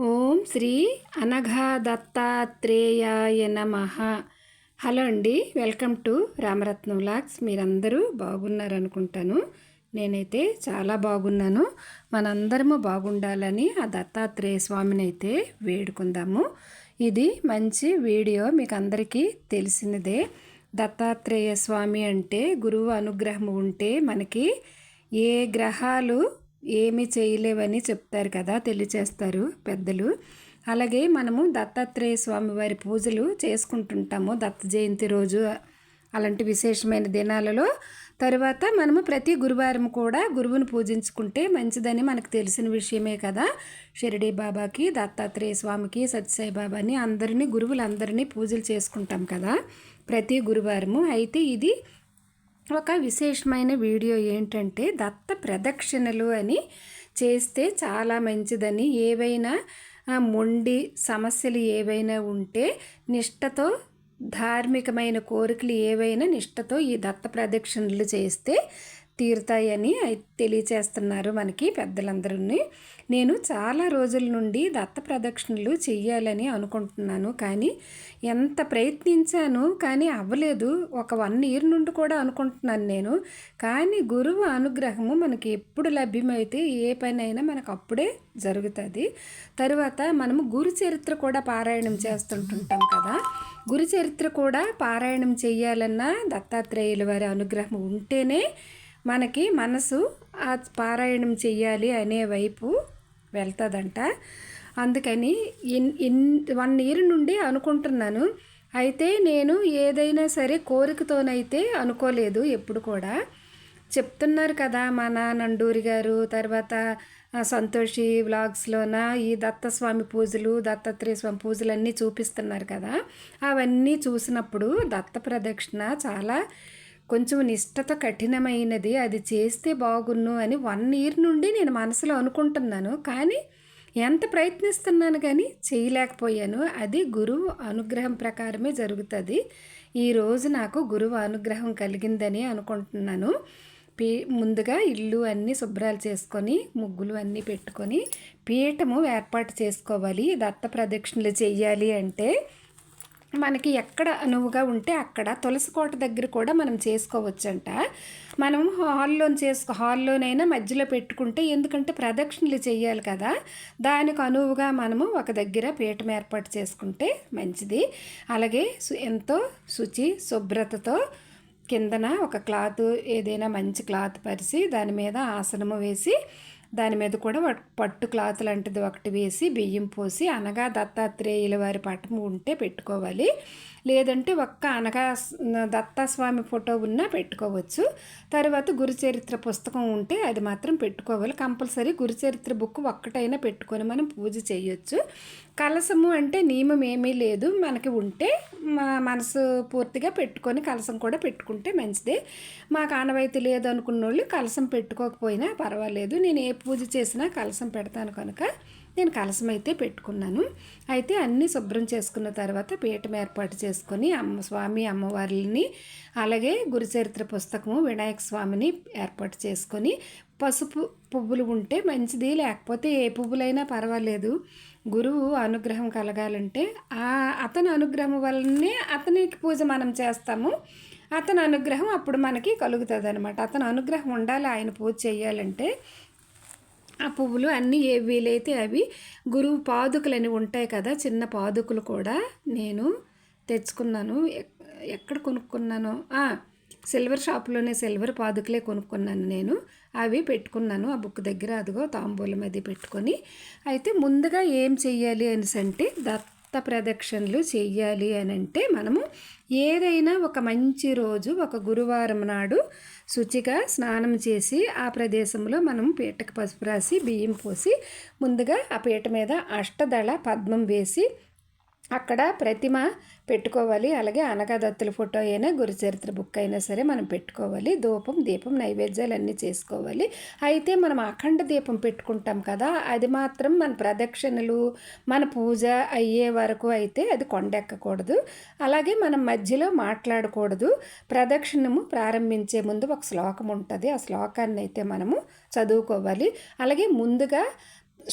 ఓం శ్రీ అనఘా దత్తాత్రేయాయ నమ. హలో అండి welcome to Ramaratnam vlogs మీరందరూ బాగున్నారనుకుంటాను. నేనైతే చాలా బాగున్నాను. మనందరము బాగుండాలని ఆ దత్తాత్రేయ స్వామిని అయితే వేడుకుందాము. ఇది మంచి వీడియో మీకు అందరికీ తెలిసినదే. దత్తాత్రేయ స్వామి అంటే గురువు అనుగ్రహం ఉంటే మనకి ఏ గ్రహాలు ఏమి చేయలేవని చెప్తారు కదా తెలియచేస్తారు పెద్దలు. అలాగే మనము దత్తాత్రేయ స్వామి వారి పూజలు చేసుకుంటుంటాము దత్త జయంతి రోజు. అలాంటి విశేషమైన దినాలలో తరువాత మనము ప్రతి గురువారం కూడా గురువుని పూజించుకుంటే మంచిదని మనకు తెలిసిన విషయమే కదా. షిరిడి బాబాకి దత్తాత్రేయ స్వామికి సత్యసాయి బాబాని అందరినీ గురువులందరినీ పూజలు చేసుకుంటాం కదా ప్రతి గురువారము. అయితే ఇది ఒక విశేషమైన వీడియో ఏంటంటే దత్త ప్రదక్షిణలు అని చేస్తే చాలా మంచిదని. ఏవైనా మొండి సమస్యలు ఏవైనా ఉంటే నిష్టతో ధార్మికమైన కోరికలు ఏవైనా నిష్టతో ఈ దత్త ప్రదక్షిణలు చేస్తే తీరుతాయని తెలియచేస్తున్నారు మనకి పెద్దలందరూ నేను చాలా రోజుల నుండి దత్త ప్రదక్షిణలు చెయ్యాలని అనుకుంటున్నాను. కానీ ఎంత ప్రయత్నించాను కానీ అవ్వలేదు. ఒక వన్ ఇయర్ నుండి కూడా అనుకుంటున్నాను నేను. కానీ గురువు అనుగ్రహము మనకి ఎప్పుడు లభ్యమైతే ఏ పని అయినా మనకు అప్పుడే జరుగుతుంది. తరువాత మనము గురు చరిత్ర కూడా పారాయణం చేస్తుంటుంటాం కదా. గురు చరిత్ర కూడా పారాయణం చేయాలన్నా దత్తాత్రేయుల వారి అనుగ్రహం ఉంటేనే మనకి మనసు ఆ పారాయణం చెయ్యాలి అనే వైపు వెళ్తుందంట. అందుకని ఇన్ ఇన్ వన్ ఇయర్ నుండి అనుకుంటున్నాను. అయితే నేను ఏదైనా సరే కోరికతోనైతే అనుకోలేదు ఎప్పుడు కూడా. చెప్తున్నారు కదా మన నండూరి గారు తర్వాత సంతోషి వ్లాగ్స్లోన ఈ దత్తస్వామి పూజలు దత్తాత్రేయ స్వామి పూజలు అన్నీ చూపిస్తున్నారు కదా. అవన్నీ చూసినప్పుడు దత్త ప్రదక్షిణ చాలా కొంచెం నిష్టత కఠినమైనది అది చేస్తే బాగున్ను అని వన్ ఇయర్ నుండి నేను మనసులో అనుకుంటున్నాను. కానీ ఎంత ప్రయత్నిస్తున్నాను కానీ చేయలేకపోయాను. అది గురువు అనుగ్రహం ప్రకారమే జరుగుతుంది. ఈరోజు నాకు గురువు అనుగ్రహం కలిగిందని అనుకుంటున్నాను. పీ ముందుగా ఇల్లు అన్నీ శుభ్రాలు చేసుకొని ముగ్గులు అన్నీ పెట్టుకొని పీఠము ఏర్పాటు చేసుకోవాలి. దత్త ప్రదక్షిణలు చేయాలి అంటే మనకి ఎక్కడ అనువుగా ఉంటే అక్కడ తులసి కోట దగ్గర కూడా మనం చేసుకోవచ్చంట. మనం హాల్లో చేసుకో హాల్లోనైనా మధ్యలో పెట్టుకుంటే ఎందుకంటే ప్రదక్షిణలు చేయాలి కదా. దానికి అనువుగా మనము ఒక దగ్గర పీఠం ఏర్పాటు చేసుకుంటే మంచిది. అలాగే ఎంతో శుచి శుభ్రతతో కిందన ఒక క్లాత్ ఏదైనా మంచి క్లాత్ పరిచి దాని మీద ఆసనము వేసి దాని మీద కూడా పట్టు క్లాత్ లాంటిది ఒకటి వేసి బియ్యం పోసి అనగా దత్తాత్రేయుల వారి పట్టము ఉంటే పెట్టుకోవాలి. లేదంటే ఒక్క అనగా దత్తాస్వామి ఫోటో ఉన్నా పెట్టుకోవచ్చు. తర్వాత గురుచరిత్ర పుస్తకం ఉంటే అది మాత్రం పెట్టుకోవాలి. కంపల్సరీ గురుచరిత్ర బుక్ ఒక్కటైనా పెట్టుకొని మనం పూజ చేయొచ్చు. కలసము అంటే నియమం ఏమీ లేదు. మనకి ఉంటే మా మనసు పూర్తిగా పెట్టుకొని కలసం కూడా పెట్టుకుంటే మంచిదే. మాకు ఆనవాయితీ లేదు అనుకున్న వాళ్ళు కలసం పెట్టుకోకపోయినా పర్వాలేదు. నేను ఏ పూజ చేసినా కలసం పెడతాను కనుక. నేను కలసం అయితే పెట్టుకున్నాను. అయితే అన్నీ శుభ్రం చేసుకున్న తర్వాత పీఠం ఏర్పాటు చేసుకొని అమ్మ స్వామి అమ్మవారిని అలాగే గురుచరిత్ర పుస్తకము వినాయక స్వామిని ఏర్పాటు చేసుకొని పసుపు పువ్వులు ఉంటే మంచిది లేకపోతే ఏ పువ్వులైనా పర్వాలేదు. గురువు అనుగ్రహం కలగాలంటే ఆ అతని అనుగ్రహం వల్లనే అతనికి పూజ మనం చేస్తాము. అతని అనుగ్రహం అప్పుడు మనకి కలుగుతుంది అనమాట అతని అనుగ్రహం ఉండాలి ఆయన పూజ చేయాలంటే ఆ పువ్వులు అన్నీ ఏ వీలైతే అవి గురువు పాదుకలని ఉంటాయి కదా చిన్న పాదుకలు కూడా నేను తెచ్చుకున్నాను. ఎక్కడ కొనుక్కున్నాను సిల్వర్ షాప్లోనే సిల్వర్ పాదుకలే కొనుక్కున్నాను నేను. అవి పెట్టుకున్నాను ఆ బుక్ దగ్గర అదిగో తాంబూలం అది పెట్టుకొని. అయితే ముందుగా ఏం చెయ్యాలి అనేసి అంటే దత్త ప్రదక్షిణలు చెయ్యాలి అని అంటే మనము ఏదైనా ఒక మంచి రోజు ఒక గురువారం నాడు శుచిగా స్నానం చేసి ఆ ప్రదేశంలో మనం పీటకు పసుపు రాసి బియ్యం పోసి ముందుగా ఆ పీట మీద అష్టదళ పద్మం వేసి అక్కడ ప్రతిమ పెట్టుకోవాలి. అలాగే అనగాదత్తుల ఫోటో అయినా గురుచరిత్ర బుక్ అయినా సరే మనం పెట్టుకోవాలి. ధూపం దీపం నైవేద్యాలు అన్నీ చేసుకోవాలి. అయితే మనం అఖండ దీపం పెట్టుకుంటాం కదా అది మాత్రం మన ప్రదక్షిణలు మన పూజ అయ్యే వరకు అయితే అది కొండెక్కకూడదు. అలాగే మనం మధ్యలో మాట్లాడకూడదు. ప్రదక్షిణము ప్రారంభించే ముందు ఒక శ్లోకం ఉంటుంది. ఆ శ్లోకాన్ని అయితే మనము చదువుకోవాలి. అలాగే ముందుగా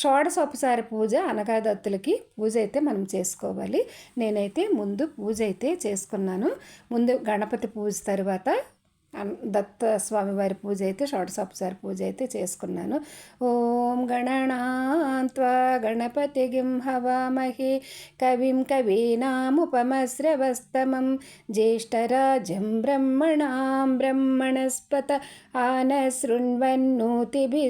షోడశోపచార పూజ అనగాదత్తులకి పూజ అయితే మనం చేసుకోవాలి. నేనైతే ముందు పూజ అయితే చేసుకున్నాను. ముందు గణపతి పూజ తర్వాత దత్త స్వామివారి పూజ అయితే షోడశోపచారి పూజ అయితే చేసుకున్నాను. ఓం గణనాన్వా గణపతి గిం హవామహే కవిం కవీనాముపమశ్రవస్తమం జ్యేష్ఠరాజం బ్రహ్మణాం బ్రహ్మణస్పత ఆనశృణ్వన్నూతిభిः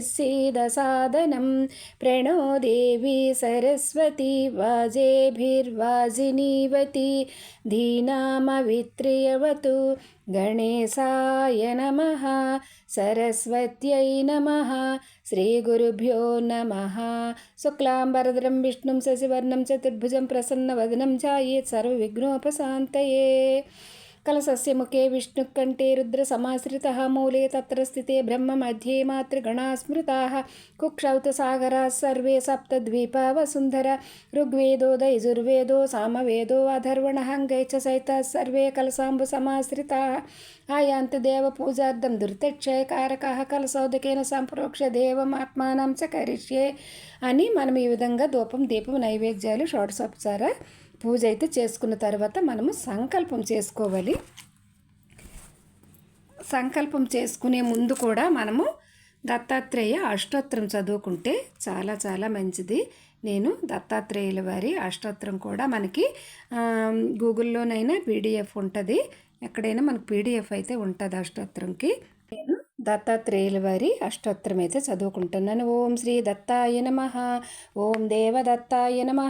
సాధనం ప్రణో దేవి సరస్వతి వాజేభిర్వాజినీవతి ధీనామవిత్రియవతు गणेशाय नमः सरस्वत्यै नमः श्रीगुरुभ्यो नमः शुक्लाम्बरधरं विष्णुं शशिवर्णं चतुर्भुजं प्रसन्नवदनं ध्यायेत् सर्वविघ्नोपशान्तये कलशस्य मुखे विष्णुकण्ठे रुद्रसमाश्रितः मूले तत्र स्थिते ब्रह्ममध्ये मातृगणाः स्मृताः कुक्षौतसागराः सर्वे सप्तद्वीपा वसुन्धर ऋग्वेदो दैजुर्वेदो सामवेदो अधर्वणः अङ्गैश्च सहिताः सर्वे कलशाम्बुसमाश्रिताः आयान्ति देवपूजार्थं దుర్తక్షయకారకः కలసౌదకేన సంప్రోక్ష దేవమాత్మానం చ కరిష్యే అని మనం ఈ విధంగా ధూపం దీపం నైవేద్యాలు షోడశోపచార పూజ అయితే చేసుకున్న తర్వాత మనము సంకల్పం చేసుకోవాలి. సంకల్పం చేసుకునే ముందు కూడా మనము దత్తాత్రేయ అష్టోత్తరం చదువుకుంటే చాలా చాలా మంచిది. నేను దత్తాత్రేయుల వారి అష్టోత్తరం కూడా మనకి గూగుల్లోనైనా పీడిఎఫ్ ఉంటుంది. ఎక్కడైనా మనకు పీడిఎఫ్ అయితే ఉంటుంది అష్టోత్తరంకి. నేను దత్తాత్రేయుల వారి అష్టోత్తరం అయితే చదువుకుంటున్నాను. ఓం శ్రీ దత్తాయ నమ. ఓం దేవదత్తాయ నమ.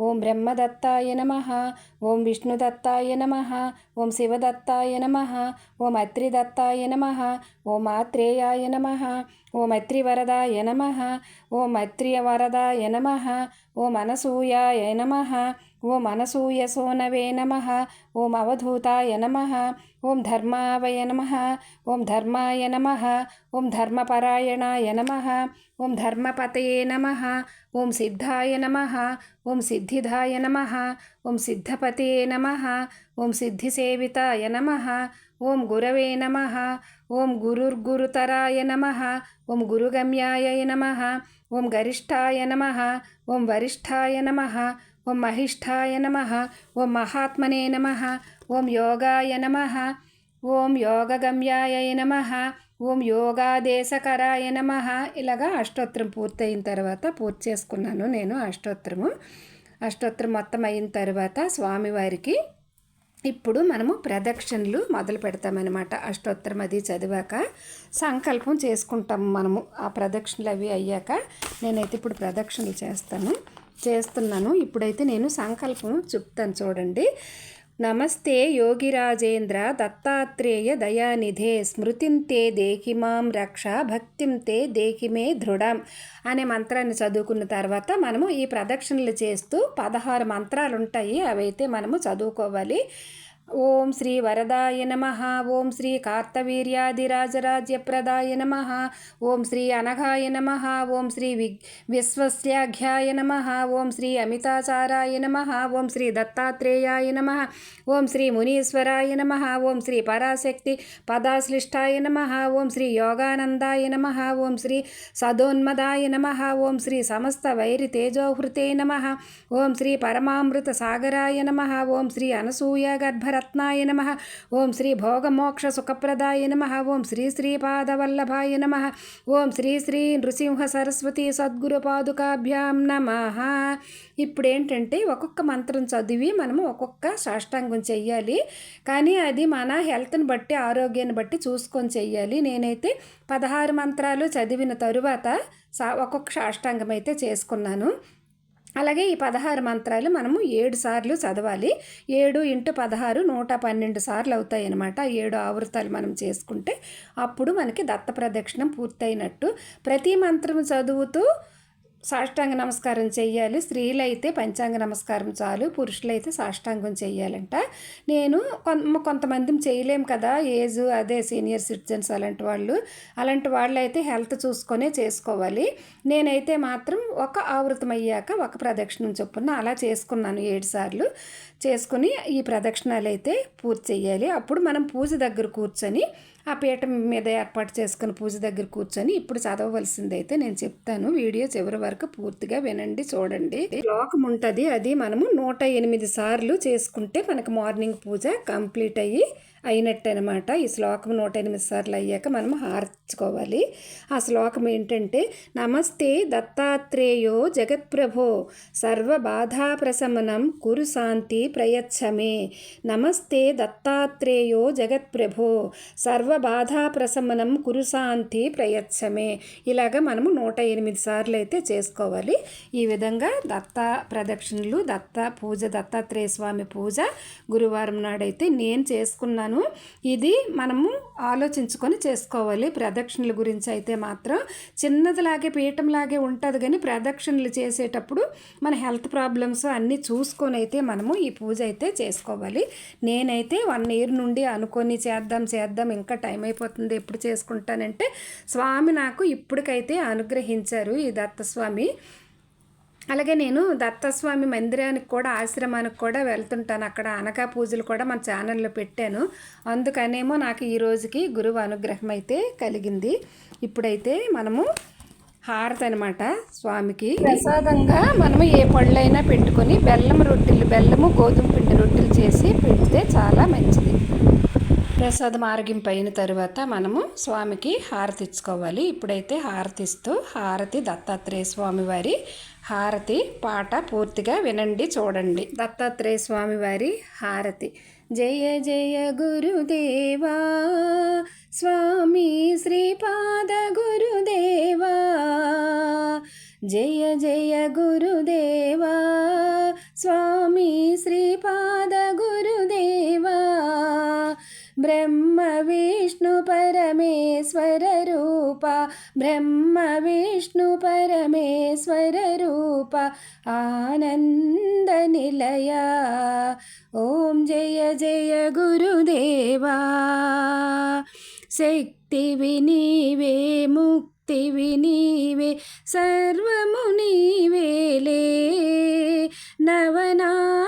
ఓం బ్రహ్మదత్తాయ నమ. ఓం విష్ణుదత్తాయ నమ. ఓం శివదత్తాయ నమ. ఓం అత్రిదత్తాయ నమ. ఓం ఆత్రేయాయ నమ. ఓం అత్రివరదాయ నమ. ఓం అత్రియవరదాయ నమ. ఓం అనసూయాయ నమ. ఓం అనసూయసోనవే నమ ఓం అవధూతాయ నమ ఓం ధర్మావయ నమ ఓం ధర్మాయ నమ ఓం ధర్మపరాయణాయ నమ ఓం ధర్మపతయే నమ ఓం సిద్ధాయ నమ ఓం సిద్ధిదాయ నమ ఓం సిద్ధపతయే నమ ఓం సిద్ధిసేవితాయ నమ ఓం గురవే నమ ఓం గురుర్గురుతరాయ నమ ఓం గురుగమ్యాయ నమ ఓం గరిష్టాయ నమ ఓం వరిష్టాయ నమ ఓం మహిష్ఠాయ నమ ఓం మహాత్మనే నమ ఓం యోగాయ నమ ఓం యోగగమ్యాయ నమ ఓం యోగాదేశకరాయ నమ. ఇలాగా అష్టోత్తరం పూర్తయిన తర్వాత పూర్తి చేసుకున్నాను నేను అష్టోత్తరము. అష్టోత్తరం మొత్తం అయిన తర్వాత స్వామివారికి ఇప్పుడు మనము ప్రదక్షిణలు మొదలు పెడతామన్నమాట. అష్టోత్తరం అది చదివాక సంకల్పం చేసుకుంటాం మనము. ఆ ప్రదక్షిణలు అవి అయ్యాక నేనైతే ఇప్పుడు ప్రదక్షిణలు చేస్తాను. చేస్తున్నాను. ఇప్పుడైతే నేను సంకల్పం చెప్తాను చూడండి. నమస్తే యోగిరాజేంద్ర దత్తాత్రేయ దయానిధే స్మృతిం తే దేహి మాం రక్ష భక్తిం తే దేహి మే దృఢం అనే మంత్రాన్ని చదువుకున్న తర్వాత మనము ఈ ప్రదక్షిణలు చేస్తూ పదహారు మంత్రాలు ఉంటాయి అవైతే మనము చదువుకోవాలి. ఓం శ్రీ వరదాయ నమ ఓం శ్రీ కార్తవీర్యాదిరాజరాజ్యప్రదాయ నమ ఓం శ్రీ అనఘాయ నమ ఓం శ్రీ వి విశ్వస్యాఘ్యాయ నమ ఓం శ్రీ అమితాచారాయ నమ ఓం శ్రీ దత్తాత్రేయాయ నమ ఓం శ్రీ మునీశ్వరాయ నమ ఓం శ్రీ పరాశక్తి పదాశ్లిష్టాయ నమ ఓం శ్రీ యోగానందాయ నమ ఓం శ్రీ సదోన్మదాయ నమ ఓం శ్రీ సమస్త వైరి తేజోహృతే నమ ఓం శ్రీ పరమామృత సాగరాయ నమ ఓం శ్రీ అనసూయ గర్భర రత్నాయ నమ. ఓం శ్రీ భోగమోక్ష సుఖప్రదాయ నమ. ఓం శ్రీ శ్రీపాదవల్లభాయ నమ. ఓం శ్రీ శ్రీ నృసింహ సరస్వతి సద్గురు పాదుకాభ్యాం నమ. ఇప్పుడు ఏంటంటే ఒక్కొక్క మంత్రం చదివి మనము ఒక్కొక్క సాష్టాంగం చెయ్యాలి. కానీ అది మన హెల్త్ని బట్టి ఆరోగ్యాన్ని బట్టి చూసుకొని చెయ్యాలి. నేనైతే పదహారు మంత్రాలు చదివిన తరువాత సా ఒక్కొక్క సాష్టాంగం అయితే చేసుకున్నాను. అలాగే ఈ పదహారు మంత్రాలు మనము ఏడు సార్లు చదవాలి. ఏడు ఇంటూ పదహారు నూట పన్నెండు సార్లు అవుతాయి అనమాట ఏడు ఆవృతాలు మనం చేసుకుంటే అప్పుడు మనకి దత్త ప్రదక్షిణం పూర్తయినట్టు. ప్రతి మంత్రం చదువుతూ సాష్టాంగ నమస్కారం చేయాలి స్త్రీలైతే పంచాంగ నమస్కారం చాలు పురుషులైతే సాష్టాంగం చేయాలంట నేను కొంతమంది చేయలేం కదా ఏజ్ అదే సీనియర్ సిటిజన్స్ అలాంటి వాళ్ళు. అలాంటి వాళ్ళైతే హెల్త్ చూసుకొనే చేసుకోవాలి. నేనైతే మాత్రం ఒక ఆవృతం అయ్యాక ఒక ప్రదక్షిణం చొప్పున అలా చేసుకున్నాను ఏడు సార్లు చేసుకుని ఈ ప్రదక్షిణాలు అయితే పూర్తి చేయాలి. అప్పుడు మనం పూజ దగ్గర కూర్చొని ఆ పీఠం మీద ఏర్పాటు చేసుకుని పూజ దగ్గర కూర్చొని ఇప్పుడు చదవవలసింది అయితే నేను చెప్తాను. వీడియో చివరి వరకు పూర్తిగా వినండి చూడండి. శ్లోకం ఉంటుంది. అది మనము నూట ఎనిమిది సార్లు చేసుకుంటే మనకు మార్నింగ్ పూజ కంప్లీట్ అయ్యి అయినట్టు అనమాట ఈ శ్లోకం నూట ఎనిమిది సార్లు అయ్యాక మనం హార్చుకోవాలి. ఆ శ్లోకం ఏంటంటే నమస్తే దత్తాత్రేయో జగత్ప్రభో సర్వ బాధా ప్రశమనం కురు శాంతి ప్రయచ్చమే. నమస్తే దత్తాత్రేయో జగత్ప్రభో సర్వ బాధా ప్రశమనం కురు శాంతి ప్రయచ్చమే. ఇలాగ మనము నూట ఎనిమిది సార్లు అయితే చేసుకోవాలి. ఈ విధంగా దత్త ప్రదక్షిణలు దత్త పూజ దత్తాత్రేయ స్వామి పూజ గురువారం నాడైతే నేను చేసుకున్నాను. ఇది మనము ఆలోచించుకొని చేసుకోవాలి. ప్రదక్షిణల గురించి అయితే మాత్రం చిన్నదిలాగే పీఠంలాగే ఉంటుంది కానీ ప్రదక్షిణలు చేసేటప్పుడు మన హెల్త్ ప్రాబ్లమ్స్ అన్నీ చూసుకొని అయితే మనము ఈ పూజ అయితే చేసుకోవాలి. నేనైతే వన్ ఇయర్ నుండి అనుకొని చేద్దాం చేద్దాం ఇంకా టైం అయిపోతుంది ఎప్పుడు చేసుకుంటానంటే స్వామి నాకు ఇప్పటికైతే అనుగ్రహించారు ఈ దత్తస్వామి. అలాగే నేను దత్తస్వామి మందిరానికి కూడా ఆశ్రమానికి కూడా వెళ్తుంటాను. అక్కడ అనకా పూజలు కూడా మన ఛానల్లో పెట్టాను. అందుకనేమో నాకు ఈ రోజుకి గురువు అనుగ్రహం అయితే కలిగింది. ఇప్పుడైతే మనము హారతి అనమాట స్వామికి. ప్రసాదంగా మనము ఏ పళ్ళైనా పెట్టుకొని బెల్లం రొట్టెలు బెల్లము గోధుమ పిండి రొట్టెలు చేసి పెడితే చాలా మంచిది. ప్రసాదం ఆరగింపు అయిన తర్వాత మనము స్వామికి హారతి ఇచ్చుకోవాలి ఇప్పుడైతే హారతి ఇస్తూ హారతి దత్తాత్రేయ స్వామి వారి హారతి పాట పూర్తిగా వినండి చూడండి. దత్తాత్రేయ స్వామి వారి హారతి. జయ జయ గురుదేవా స్వామి శ్రీపాద గురుదేవా జయ జయ గురుదేవా స్వామి విష్ణు పరమేశ్వర రూప బ్రహ్మ విష్ణు పరమేశ్వర రూప ఆనంద నిలయ. ఓం జయ జయ గురుదేవా. శక్తివి నీవే ముక్తివి నీవే సర్వము నీవేలే నవనాథులు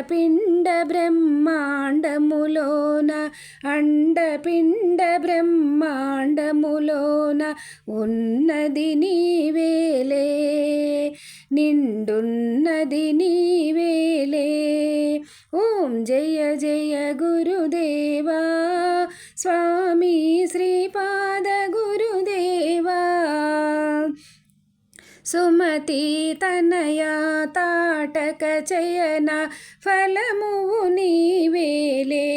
అండపిండ బ్రహ్మాండములోన అండపిండ బ్రహ్మాండములోన ఉన్నది నీవేలే నిండున్నది నీవేలే ఓం జయ జయ గురుదేవా స్వామి శ్రీపా సుమతి తనయా తాటక చయన ఫలమువు నీవేలే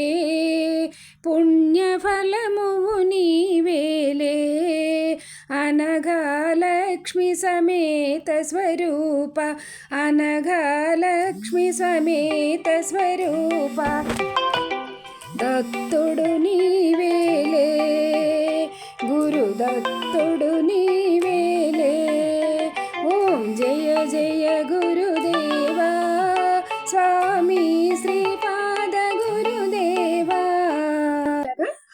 పుణ్యఫలమువు నీవేలే. అనగా లక్ష్మి సమేత స్వరూప అనఘాలక్ష్మి సమేత స్వరూప. దత్తుడు నీవేలే గురు దత్తుడు స్వామి శ్రీపాద గురుదేవా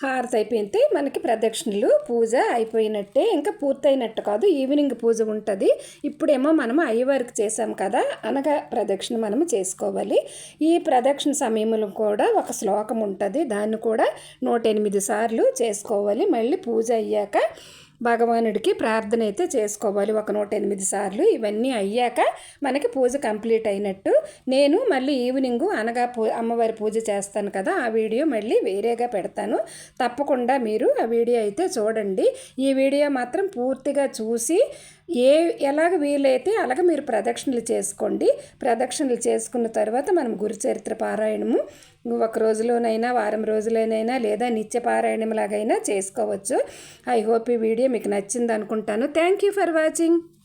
హారతి అయిపోయింది మనకి ప్రదక్షిణలు పూజ అయిపోయినట్టే ఇంకా పూర్తయినట్టు కాదు ఈవినింగ్ పూజ ఉంటుంది. ఇప్పుడేమో మనము అయ్యవారికి చేసాం కదా అనగా ప్రదక్షిణ మనము చేసుకోవాలి. ఈ ప్రదక్షిణ సమయంలో కూడా ఒక శ్లోకం ఉంటుంది. దాన్ని కూడా నూట ఎనిమిది సార్లు చేసుకోవాలి. మళ్ళీ పూజ అయ్యాక భగవానుడికి ప్రార్థన అయితే చేసుకోవాలి. ఒక నూట ఎనిమిది సార్లు ఇవన్నీ అయ్యాక మనకి పూజ కంప్లీట్ అయినట్టు నేను మళ్ళీ ఈవినింగ్ అనగా పూ అమ్మవారి పూజ చేస్తాను కదా ఆ వీడియో మళ్ళీ వేరేగా పెడతాను. తప్పకుండా మీరు ఆ వీడియో అయితే చూడండి. ఈ వీడియో మాత్రం పూర్తిగా చూసి ఏ ఎలాగ వీలైతే అలాగ మీరు ప్రదక్షిణలు చేసుకోండి. ప్రదక్షిణలు చేసుకున్న తర్వాత మనం గురుచరిత్ర పారాయణము ఒక రోజులోనైనా వారం రోజులోనైనా లేదా నిత్యపారాయణంలాగైనా లాగైనా చేసుకోవచ్చు. ఐ హోప్ ఈ వీడియో మీకు నచ్చింది అనుకుంటాను థ్యాంక్ యూ ఫర్ వాచింగ్